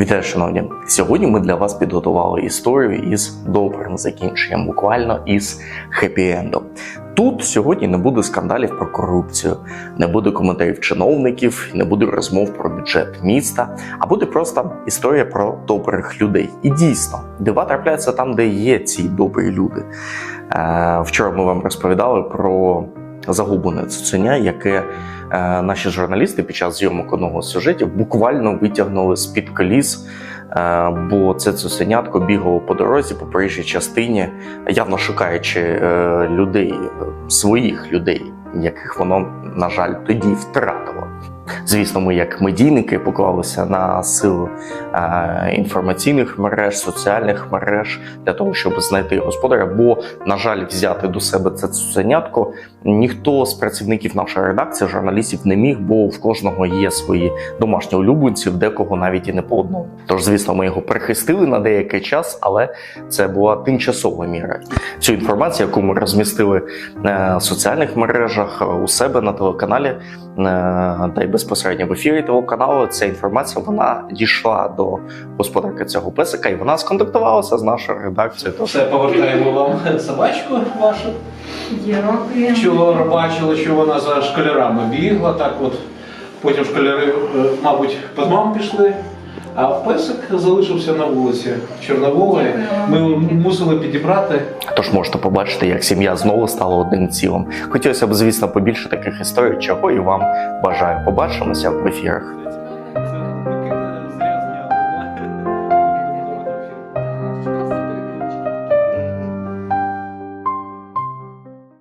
Вітаю, шановні! Сьогодні ми для вас підготували історію із добрим закінченням, буквально із хеппі-ендом. Тут сьогодні не буде скандалів про корупцію, не буде коментарів чиновників, не буде розмов про бюджет міста, а буде просто історія про добрих людей. І дійсно, дива трапляються там, де є ці добрі люди. Е, Вчора ми вам розповідали про загублене цуценя, яке наші журналісти під час зйомок одного з сюжетів буквально витягнули з під коліс. е, Бо це цуценятко бігало по дорозі по проїжджій частині, явно шукаючи е, людей, е, своїх людей, яких воно, на жаль, тоді втратило. Звісно, ми, як медійники, поклалися на силу е, інформаційних мереж, соціальних мереж для того, щоб знайти господаря. Бо, на жаль, взяти до себе це цуценятко ніхто з працівників нашої редакції, журналістів, не міг, бо в кожного є свої домашні улюбленці, в декого навіть і не по одному. Тож, звісно, ми його прихистили на деякий час, але це була тимчасова міра. Цю інформацію, яку ми розмістили е, в соціальних мережах е, у себе на телеканалі, е, та й безпосередньо в ефірі того каналу. ця інформація вона дійшла до господарки цього песика, і вона сконтактувалася з нашою редакцією. Тож Все, повертаємо вам собачку вашу. Дякую. Чого бачили, що вона за школярами бігла. Так от потім школяри, е, мабуть, по мам пішли. А песик залишився на вулиці Чорнової. Ми мусили підібрати. Тож можете побачити, як сім'я знову стала одним цілим. Хотілося б, звісно, побільше таких історій, чого і вам бажаю. Побачимося в ефірах.